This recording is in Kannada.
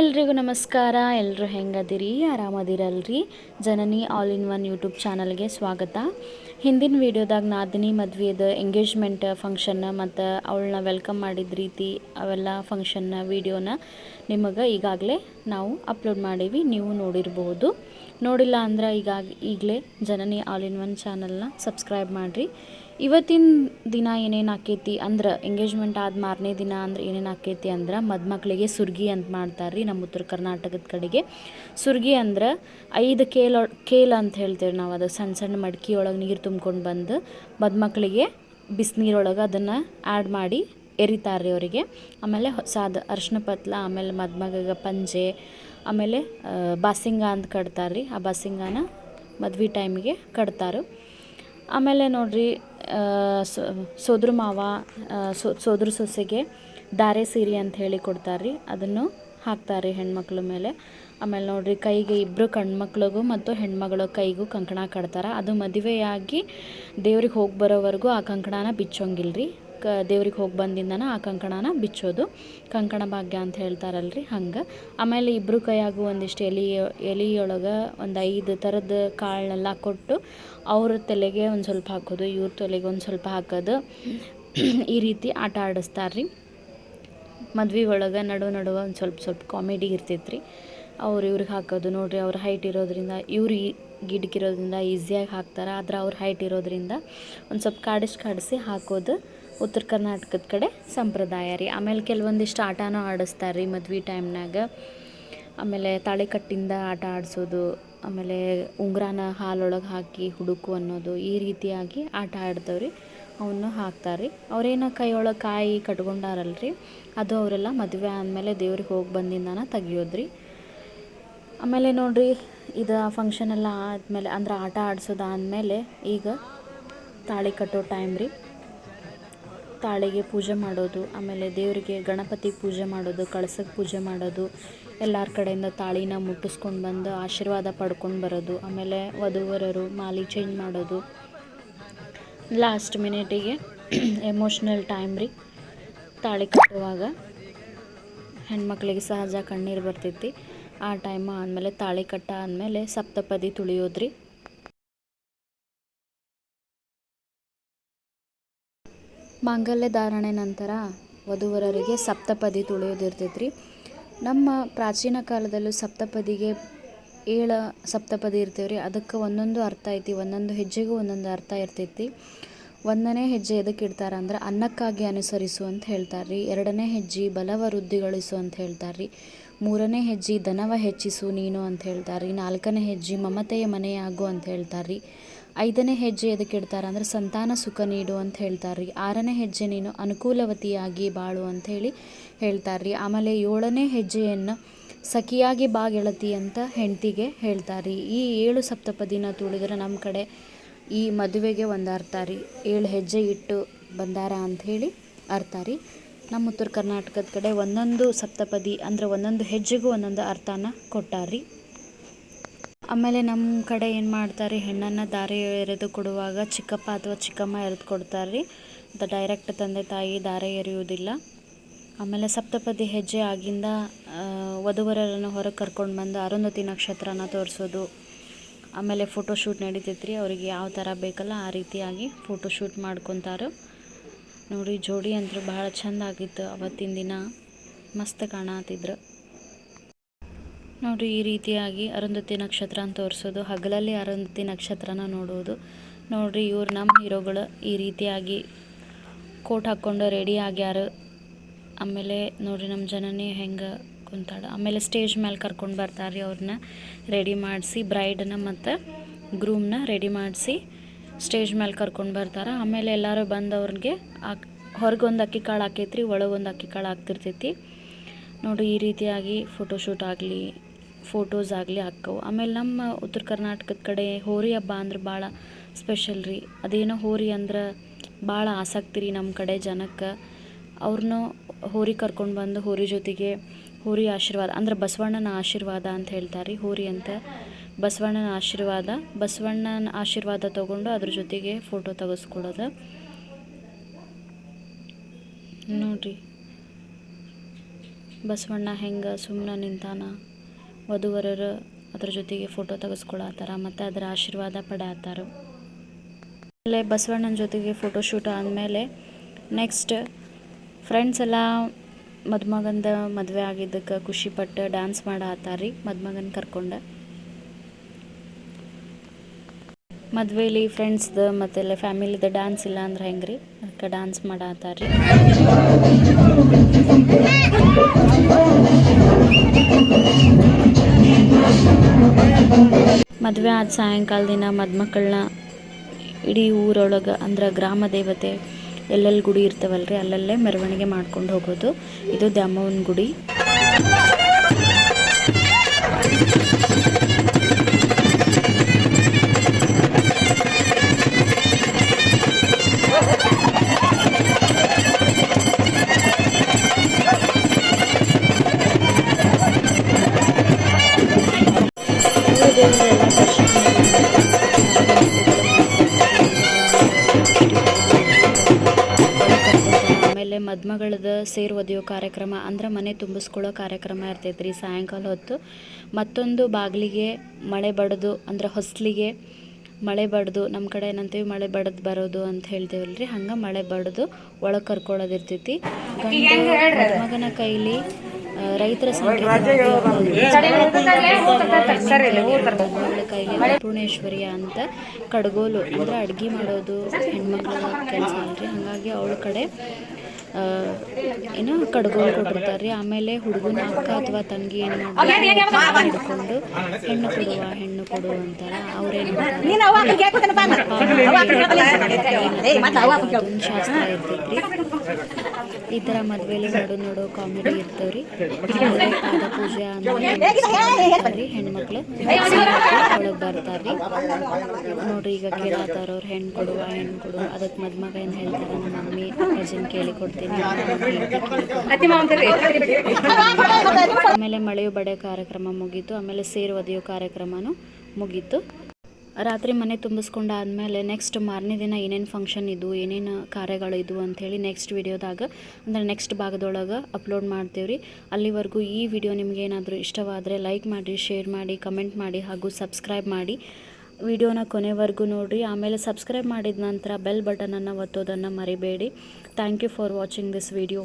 ಎಲ್ರಿಗೂ ನಮಸ್ಕಾರ. ಎಲ್ಲರೂ ಹೆಂಗದಿರಿ? ಆರಾಮದಿರಲ್ರಿ? Janani all in one YouTube ಚಾನಲ್ಗೆ ಸ್ವಾಗತ. ಹಿಂದಿನ ವೀಡಿಯೋದಾಗ ನಾದಿನಿ ಮದ್ವೆದು ಎಂಗೇಜ್ಮೆಂಟ್ ಫಂಕ್ಷನ್ನ ಮತ್ತು ಅವಳನ್ನ ವೆಲ್ಕಮ್ ಮಾಡಿದ ರೀತಿ ಅವೆಲ್ಲ ಫಂಕ್ಷನ್ನ ವೀಡಿಯೋನ ನಿಮಗೆ ಈಗಾಗಲೇ ನಾವು ಅಪ್ಲೋಡ್ ಮಾಡೀವಿ. ನೀವು ನೋಡಿರ್ಬೋದು. ನೋಡಿಲ್ಲ ಅಂದ್ರೆ ಈಗಾಗ ಈಗಲೇ ಜನನಿ ಆಲ್ ಇನ್ ಒನ್ ಚಾನಲ್ನ ಸಬ್ಸ್ಕ್ರೈಬ್ ಮಾಡಿರಿ. ಇವತ್ತಿನ ದಿನ ಏನೇನು ಆಕೈತಿ ಅಂದ್ರೆ ಎಂಗೇಜ್ಮೆಂಟ್ ಆದ ಮಾರನೇ ದಿನ ಅಂದ್ರೆ ಏನೇನು ಆಕೈತಿ ಅಂದ್ರೆ ಮದುಮಕ್ಳಿಗೆ ಸುರ್ಗಿ ಅಂತ ಮಾಡ್ತಾರೆ ರೀ ನಮ್ಮ ಉತ್ತರ ಕರ್ನಾಟಕದ ಕಡೆಗೆ. ಸುರ್ಗಿ ಅಂದ್ರೆ ಐದು ಕೇಲ ಕೇಲ ಅಂತ ಹೇಳ್ತೇವೆ ನಾವು ಅದು ಸಣ್ಣ ಸಣ್ಣ ಮಡ್ಕಿಯೊಳಗೆ ನೀರು ತುಂಬ್ಕೊಂಡು ಬಂದು ಮದ್ಮಕ್ಳಿಗೆ ಬಿಸಿನೀರೊಳಗೆ ಅದನ್ನು ಆ್ಯಡ್ ಮಾಡಿ ಎರಿತಾರೆ ರೀ ಅವರಿಗೆ. ಆಮೇಲೆ ಸಾದ ಅರ್ಶಿನ ಪತ್ಲ, ಆಮೇಲೆ ಮದ್ಮಗಗ ಪಂಜೆ, ಆಮೇಲೆ ಬಾಸಿಂಗ ಅಂತ ಕಡ್ತಾರೆ ರೀ ಆ ಬಾಸಿಂಗಾನ ಮದ್ವೆ ಟೈಮಿಗೆ ಕಟ್ತಾರೆ. ಆಮೇಲೆ ನೋಡ್ರಿ ಸೋದ್ರ ಮಾವ ಸೋದ್ರ ಸೊಸೆಗೆ ಧಾರೆ ಸೀರೆ ಅಂತ ಹೇಳಿ ಕೊಡ್ತಾರೆ ರೀ ಅದನ್ನು ಹಾಕ್ತಾರೆ ಹೆಣ್ಮಕ್ಳ ಮೇಲೆ. ಆಮೇಲೆ ನೋಡ್ರಿ ಕೈಗೆ ಇಬ್ಬರು ಕಣ್ಮಕ್ಳಿಗೂ ಮತ್ತು ಹೆಣ್ಮಗಳ ಕೈಗೂ ಕಂಕಣ ಕಟ್ತಾರೆ. ಅದು ಮದುವೆಯಾಗಿ ದೇವ್ರಿಗೆ ಹೋಗಿ ಬರೋವರೆಗೂ ಆ ಕಂಕಣನ ಬಿಚ್ಚೋಂಗಿಲ್ಲ ರೀ ಕ ದೇವ್ರಿಗೆ ಹೋಗಿ ಬಂದಿಂದನ ಆ ಕಂಕಣನ ಬಿಚ್ಚೋದು. ಕಂಕಣ ಭಾಗ್ಯ ಅಂತ ಹೇಳ್ತಾರಲ್ರಿ ಹಂಗೆ. ಆಮೇಲೆ ಇಬ್ಬರು ಕೈಯಾಗು ಒಂದಿಷ್ಟು ಎಲೆ, ಎಲೆಯೊಳಗೆ ಒಂದು ಐದು ಥರದ ಕಾಳನ್ನೆಲ್ಲ ಕೊಟ್ಟು ಅವ್ರ ತಲೆಗೆ ಒಂದು ಸ್ವಲ್ಪ ಹಾಕೋದು, ಇವ್ರ ತಲೆಗೆ ಒಂದು ಸ್ವಲ್ಪ ಹಾಕೋದು. ಈ ರೀತಿ ಆಟ ಆಡಿಸ್ತಾರೆ ರೀ ಮದ್ವೆ ಒಳಗೆ ನಡು ನಡುವೆ ಒಂದು ಸ್ವಲ್ಪ ಸ್ವಲ್ಪ ಕಾಮಿಡಿ ಇರ್ತೈತೆ ರೀ ಅವ್ರು ಇವ್ರಿಗೆ ಹಾಕೋದು. ನೋಡ್ರಿ ಅವ್ರ ಹೈಟ್ ಇರೋದ್ರಿಂದ, ಇವ್ರು ಗಿಡಕ್ಕಿರೋದ್ರಿಂದ ಈಸಿಯಾಗಿ ಹಾಕ್ತಾರೆ. ಆದ್ರೆ ಅವ್ರ ಹೈಟ್ ಇರೋದ್ರಿಂದ ಒಂದು ಸ್ವಲ್ಪ ಕಾಡಿಸಿ ಕಾಡಿಸಿ ಹಾಕೋದು. ಉತ್ತರ ಕರ್ನಾಟಕದ ಕಡೆ ಸಂಪ್ರದಾಯ ರೀ. ಆಮೇಲೆ ಕೆಲವೊಂದಿಷ್ಟು ಆಟನೂ ಆಡಿಸ್ತಾರೆ ರೀ ಮದ್ವೆ ಟೈಮ್ನಾಗ. ಆಮೇಲೆ ತಾಳಿಕಟ್ಟಿಂದ ಆಟ ಆಡಿಸೋದು, ಆಮೇಲೆ ಉಂಗುರನ ಹಾಲೊಳಗೆ ಹಾಕಿ ಹುಡುಕು ಅನ್ನೋದು ಈ ರೀತಿಯಾಗಿ ಆಟ ಆಡ್ತವ್ರಿ ಅವನ್ನ ಹಾಕ್ತಾರೆ ಅವ್ರೇನು ಕೈಯೊಳಗೆ ಕಾಯಿ ಕಟ್ಕೊಂಡಾರಲ್ರಿ ಅದು ಅವರೆಲ್ಲ ಮದುವೆ ಆದಮೇಲೆ ದೇವ್ರಿಗೆ ಹೋಗಿ ಬಂದಿಂದನ ತೆಗಿಯೋದ್ರಿ ಆಮೇಲೆ ನೋಡ್ರಿ, ಇದು ಫಂಕ್ಷನ್ ಎಲ್ಲ ಆದಮೇಲೆ, ಅಂದ್ರೆ ಆಟ ಆಡ್ಸೋದು ಆದಮೇಲೆ ಈಗ ತಾಳಿ ಕಟ್ಟೋ ಟೈಮ್ ರೀ. ತಾಳಿಗೆ ಪೂಜೆ ಮಾಡೋದು, ಆಮೇಲೆ ದೇವರಿಗೆ ಗಣಪತಿ ಪೂಜೆ ಮಾಡೋದು, ಕಳಸಕ್ಕೆ ಪೂಜೆ ಮಾಡೋದು, ಎಲ್ಲರ ಕಡೆಯಿಂದ ತಾಳಿನ ಮುಟ್ಟಿಸ್ಕೊಂಡು ಬಂದು ಆಶೀರ್ವಾದ ಪಡ್ಕೊಂಡು ಬರೋದು, ಆಮೇಲೆ ವಧುವರರು ಮಾಲಿ ಚೇಂಜ್ ಮಾಡೋದು. ಲಾಸ್ಟ್ ಮಿನಿಟಿಗೆ ಎಮೋಷ್ನಲ್ ಟೈಮ್ ರೀ, ತಾಳಿ ಕಟ್ಟುವಾಗ ಹೆಣ್ಮಕ್ಳಿಗೆ ಸಹಜ ಕಣ್ಣೀರು ಬರ್ತೈತಿ. ಆ ಟೈಮ್ ಆದಮೇಲೆ ತಾಳಿ ಕಟ್ಟ ಆದಮೇಲೆ ಸಪ್ತಪದಿ ತುಳಿಯೋದ್ರಿ. ಮಾಂಗಲ್ಯ ಧಾರಣೆ ನಂತರ ವಧುವರರಿಗೆ ಸಪ್ತಪದಿ ತುಳಿಯೋದಿರ್ತೈತ್ರಿ. ನಮ್ಮ ಪ್ರಾಚೀನ ಕಾಲದಲ್ಲೂ ಸಪ್ತಪದಿಗೆ ಏಳು ಸಪ್ತಪದಿ ಇರ್ತೇವ್ರಿ. ಅದಕ್ಕೆ ಒಂದೊಂದು ಅರ್ಥ ಐತಿ, ಒಂದೊಂದು ಹೆಜ್ಜೆಗೂ ಒಂದೊಂದು ಅರ್ಥ ಇರ್ತೈತಿ. ಒಂದನೇ ಹೆಜ್ಜೆ ಎದಕ್ಕೆ ಇಡ್ತಾರೆ ಅಂದ್ರೆ ಅನ್ನಕ್ಕಾಗಿ ಅನುಸರಿಸು ಅಂತ ಹೇಳ್ತಾರೆ ರೀ ಎರಡನೇ ಹೆಜ್ಜೆ ಬಲವ ವೃದ್ಧಿಗೊಳಿಸು ಅಂತ ಹೇಳ್ತಾರೆ ರೀ ಮೂರನೇ ಹೆಜ್ಜೆ ಧನವ ಹೆಚ್ಚಿಸು ನೀನು ಅಂತ ಹೇಳ್ತಾರೆ ರೀ ನಾಲ್ಕನೇ ಹೆಜ್ಜೆ ಮಮತೆಯ ಮನೆಯಾಗು ಅಂತ ಹೇಳ್ತಾರೆ ರೀ ಐದನೇ ಹೆಜ್ಜೆ ಎದಕ್ಕೆ ಇಡ್ತಾರೆ ಅಂದ್ರೆ ಸಂತಾನ ಸುಖ ನೀಡು ಅಂತ ಹೇಳ್ತಾರೆ ರೀ ಆರನೇ ಹೆಜ್ಜೆ ನೀನು ಅನುಕೂಲವತಿಯಾಗಿ ಬಾಳು ಅಂತ ಹೇಳಿ ಹೇಳ್ತಾರೆ ರೀ ಆಮೇಲೆ ಏಳನೇ ಹೆಜ್ಜೆಯನ್ನು ಸಖಿಯಾಗಿ ಬಾ ಗೆಳತಿ ಅಂತ ಹೆಂಡತಿಗೆ ಹೇಳ್ತಾರೆ ರೀ ಈ ಏಳು ಸಪ್ತಪದಿನ ತುಳಿದ್ರೆ ನಮ್ಮ ಕಡೆ ಈ ಮದುವೆಗೆ ಒಂದು ಅರ್ಥ ರೀ. ಏಳು ಹೆಜ್ಜೆ ಇಟ್ಟು ಬಂದಾರ ಅಂಥೇಳಿ ಅರ್ಥ ರೀ. ನಮ್ಮ ಉತ್ತರ ಕರ್ನಾಟಕದ ಕಡೆ ಒಂದೊಂದು ಸಪ್ತಪದಿ ಅಂದ್ರೆ ಒಂದೊಂದು ಹೆಜ್ಜೆಗೂ ಒಂದೊಂದು ಅರ್ಥನ ಕೊಟ್ಟಾರ್ರಿ. ಆಮೇಲೆ ನಮ್ಮ ಕಡೆ ಏನು ಮಾಡ್ತಾರೆ, ಹೆಣ್ಣನ್ನು ದಾರಿ ಎರೆದು ಕೊಡುವಾಗ ಚಿಕ್ಕಪ್ಪ ಅಥವಾ ಚಿಕ್ಕಮ್ಮ ಎರೆದು ಕೊಡ್ತಾರೆ ರೀ ಅಂತ ಡೈರೆಕ್ಟ್ ತಂದೆ ತಾಯಿ ದಾರೆ ಎರೆಯುವುದಿಲ್ಲ. ಆಮೇಲೆ ಸಪ್ತಪದಿ ಹೆಜ್ಜೆ ಆಗಿಂದ ವಧುವರರನ್ನು ಹೊರಗೆ ಕರ್ಕೊಂಡು ಬಂದು ಅರುಂಧತಿ ನಕ್ಷತ್ರನ ತೋರಿಸೋದು. ಆಮೇಲೆ ಫೋಟೋಶೂಟ್ ರೀ ಅವ್ರಿಗೆ ಯಾವ ಥರ ಬೇಕಲ್ಲ ಆ ರೀತಿಯಾಗಿ ಫೋಟೋಶೂಟ್ ಮಾಡ್ಕೊತಾರೆ. ನೋಡಿ, ಜೋಡಿ ಅಂತೂ ಭಾಳ ಚಂದ ಆಗಿತ್ತು ಅವತ್ತಿನ ದಿನ. ಮಸ್ತ್ ಕಾಣತಿದ್ರು. ನೋಡ್ರಿ ಈ ರೀತಿಯಾಗಿ ಅರುಂಧತಿ ನಕ್ಷತ್ರ ಅಂತ ತೋರಿಸೋದು, ಹಗಲಲ್ಲಿ ಅರುಂಧತಿ ನಕ್ಷತ್ರನ ನೋಡೋದು ನೋಡಿರಿ ಇವ್ರು ನಮ್ಮ ಹೀರೋಗಳು ಈ ರೀತಿಯಾಗಿ ಕೋಟ್ ಹಾಕ್ಕೊಂಡು ರೆಡಿ ಆಗ್ಯಾರ. ಆಮೇಲೆ ನೋಡಿರಿ ನಮ್ಮ ಜನನೇ ಹೆಂಗೆ ಕುಂತಾಳ. ಆಮೇಲೆ ಸ್ಟೇಜ್ ಮೇಲೆ ಕರ್ಕೊಂಡು ಬರ್ತಾರೆ ಅವ್ರನ್ನ ರೆಡಿ ಮಾಡಿಸಿ ಬ್ರೈಡನ್ನ ಮತ್ತು ಗ್ರೂಮ್ನ ರೆಡಿ ಮಾಡಿಸಿ ಸ್ಟೇಜ್ ಮೇಲೆ ಕರ್ಕೊಂಡು ಬರ್ತಾರೆ. ಆಮೇಲೆ ಎಲ್ಲರೂ ಬಂದವ್ರಿಗೆ ಹೊರಗೆ ಒಂದು ಅಕ್ಕಿ ಕಾಳು ಹಾಕೈತ್ರಿ ಒಳಗೊಂದು ಅಕ್ಕಿ ಕಾಳು ಹಾಕ್ತಿರ್ತೈತಿ. ನೋಡಿ ಈ ರೀತಿಯಾಗಿ ಫೋಟೋಶೂಟ್ ಆಗಲಿ ಫೋಟೋಸ್ ಆಗಲಿ ಹಾಕ್ಕವು ಆಮೇಲೆ ನಮ್ಮ ಉತ್ತರ ಕರ್ನಾಟಕದ ಕಡೆ ಹೋರಿ ಹಬ್ಬ ಅಂದ್ರೆ ಭಾಳ ಸ್ಪೆಷಲ್ ರೀ. ಅದೇನೋ ಹೋರಿ ಅಂದ್ರೆ ಭಾಳ ಆಸಕ್ತಿ ರೀ ನಮ್ಮ ಕಡೆ ಜನಕ್ಕೆ. ಅವ್ರನ್ನೂ ಹೋರಿ ಕರ್ಕೊಂಡು ಬಂದು ಹೋರಿ ಜೊತೆಗೆ ಹೋರಿ ಆಶೀರ್ವಾದ, ಅಂದ್ರೆ ಬಸವಣ್ಣನ ಆಶೀರ್ವಾದ ಅಂತ ಹೇಳ್ತಾರೆ ರೀ ಹೋರಿ ಅಂತ. ಬಸವಣ್ಣನ ಆಶೀರ್ವಾದ ಬಸವಣ್ಣನ ಆಶೀರ್ವಾದ ತಗೊಂಡು ಅದ್ರ ಜೊತೆಗೆ ಫೋಟೋ ತೆಗೆಸ್ಕೊಳ್ಳೋದು ನೋಡ್ರಿ. ಬಸವಣ್ಣ ಹೆಂಗೆ ಸುಮ್ಮನೆ ನಿಂತಾನ. ವಧುವರರು ಅದ್ರ ಜೊತೆಗೆ ಫೋಟೋ ತೆಗೆಸ್ಕೊಳತ್ತಾರ ಮತ್ತು ಅದರ ಆಶೀರ್ವಾದ ಪಡೆಯತ್ತಾರ. ಆಮೇಲೆ ಬಸವಣ್ಣನ ಜೊತೆಗೆ ಫೋಟೋ ಶೂಟ್ ಆದಮೇಲೆ ನೆಕ್ಸ್ಟ್ ಫ್ರೆಂಡ್ಸ್ ಎಲ್ಲ ಮದುಮಗಂದ ಮದುವೆ ಆಗಿದ್ದಕ್ಕೆ ಖುಷಿಪಟ್ಟು ಡ್ಯಾನ್ಸ್ ಮಾಡತ್ತಾರ ಮದುಮಗನ್ ಕರ್ಕೊಂಡು. ಮದುವೆಲಿ ಫ್ರೆಂಡ್ಸ್ದು ಮತ್ತೆಲ್ಲ ಫ್ಯಾಮಿಲಿದ ಡ್ಯಾನ್ಸ್ ಇಲ್ಲ ಅಂದ್ರೆ ಹೆಂಗೆ ರೀ ಅದಕ್ಕೆ ಡ್ಯಾನ್ಸ್ ಮಾಡತ್ತಾರ ಮದುವೆ ಆದ ಸಾಯಂಕಾಲ ದಿನ ಮದ್ಮಕ್ಕಳನ್ನ ಇಡೀ ಊರೊಳಗೆ ಅಂದ್ರೆ ಗ್ರಾಮ ದೇವತೆ ಎಲ್ಲೆಲ್ಲಿ ಗುಡಿ ಇರ್ತಾವಲ್ರಿ, ಅಲ್ಲಲ್ಲೇ ಮೆರವಣಿಗೆ ಮಾಡ್ಕೊಂಡು ಹೋಗೋದು. ಇದು ದ್ಯಾಮವ್ವನ ಗುಡಿ. ಆಮೇಲೆ ಮದ್ಮಗಳದ ಸೇರು ಒದೆಯೋ ಕಾರ್ಯಕ್ರಮ ಅಂದ್ರೆ ಮನೆ ತುಂಬಿಸ್ಕೊಳ್ಳೋ ಕಾರ್ಯಕ್ರಮ ಇರ್ತೈತೆ ರೀ ಸಾಯಂಕಾಲ ಹೊತ್ತು. ಮತ್ತೊಂದು ಬಾಗಿಲಿಗೆ ಮಳೆ ಬಡದು ಅಂದ್ರೆ ಹೊಸ್ಲಿಗೆ ಮಳೆ ಬಡ್ದು ನಮ್ಮ ಕಡೆ ಏನಂತೀವಿ ಮಳೆ ಬಡದು ಬರೋದು ಅಂತ ಹೇಳ್ತೇವಲ್ರಿ. ಹಂಗೆ ಮಳೆ ಬಡದು ಒಳಗೆ ಕರ್ಕೊಳ್ಳೋದಿರ್ತೈತಿ ಗಂಡ ಮದುಮಗನ ಕೈಲಿ ರೈತರ ಸಂಖ್ಯೆ ಕೈಲಿ ಅನ್ನಪೂರ್ಣೇಶ್ವರಿಯ ಅಂತ ಕಡ್ಗೋಲು. ಅಂದ್ರೆ ಅಡ್ಗೆ ಮಾಡೋದು ಹೆಣ್ಮಕ್ಳ ಕೆಲಸ ಅಲ್ರಿ. ಹಾಗಾಗಿ ಅವಳ ಕಡೆ ಏನು ಕಡ್ಗೊಂಡು ಕೊಟ್ಟಿರ್ತಾರೆ ರೀ. ಆಮೇಲೆ ಹುಡುಗನ ಅಕ್ಕ ಅಥವಾ ತಂಗಿ ಏನು ಮಾಡ್ತಾರೆ ಹಿಡ್ಕೊಂಡು ಹೆಣ್ಣು ಕೊಡುವ ಹೆಣ್ಣು ಕೊಡು ಅಂತಾರ. ಅವ್ರೇನು ಶಾಸ್ತ್ರ ಇರ್ತೈತ್ರಿ. ಈ ಥರ ಮದ್ವೆಲಿ ನೋಡು ನೋಡೋ ಕಾಮಿಡಿ ಇರ್ತವ್ರಿ. ರೀ ಪಾದ ಪೂಜೆ ಅಂದ್ರೆ ಹೆಣ್ಮಕ್ಳು. ಒಳಗೆ ಬರ್ತಾರ್ರಿ. ನೋಡ್ರಿ ಈಗ ಕೇಳತ್ತಾರ ಅವ್ರು ಹೆಣ್ಣು ಕೊಡುವ ಹೆಣ್ಣು ಕೊಡು. ಅದಕ್ಕೆ ಮದ್ಮಗ ಏನು ಹೇಳ್ತಾರ? ನಮ್ಮ ಮಮ್ಮಿ ಅಜ್ಜನ್ ಕೇಳಿ ಕೊಡ್ತೀನಿ ಆಮೇಲೆ ಮಳೆಯು ಬಡೆ ಕಾರ್ಯಕ್ರಮ ಮುಗೀತು. ಆಮೇಲೆ ಸೇರು ಒದೆಯೋ ಕಾರ್ಯಕ್ರಮನೂ ಮುಗೀತು. ರಾತ್ರಿ ಮನೆ ತುಂಬಿಸ್ಕೊಂಡಾದ್ಮೇಲೆ ನೆಕ್ಸ್ಟ್ ಮಾರನೇ ದಿನ ಏನೇನು ಫಂಕ್ಷನ್ ಇದು ಏನೇನು ಕಾರ್ಯಗಳು ಇದ್ವು ಅಂಥೇಳಿ ನೆಕ್ಸ್ಟ್ ವಿಡಿಯೋದಾಗ ಅಂದರೆ ನೆಕ್ಸ್ಟ್ ಭಾಗದೊಳಗೆ ಅಪ್ಲೋಡ್ ಮಾಡ್ತೀವಿ ರೀ ಅಲ್ಲಿವರೆಗೂ ಈ ವಿಡಿಯೋ ನಿಮಗೇನಾದರೂ ಏನಾದರೂ ಇಷ್ಟವಾದರೆ ಲೈಕ್ ಮಾಡಿ ಶೇರ್ ಮಾಡಿ ಕಮೆಂಟ್ ಮಾಡಿ ಹಾಗೂ ಸಬ್ಸ್ಕ್ರೈಬ್ ಮಾಡಿ. ವಿಡಿಯೋನ ಕೊನೆವರೆಗೂ ನೋಡಿ ಆಮೇಲೆ ಸಬ್ಸ್ಕ್ರೈಬ್ ಮಾಡಿದ ನಂತರ ಬೆಲ್ ಬಟನನ್ನು ಒತ್ತೋದನ್ನು ಮರಿಬೇಡಿ. Thank you for watching this video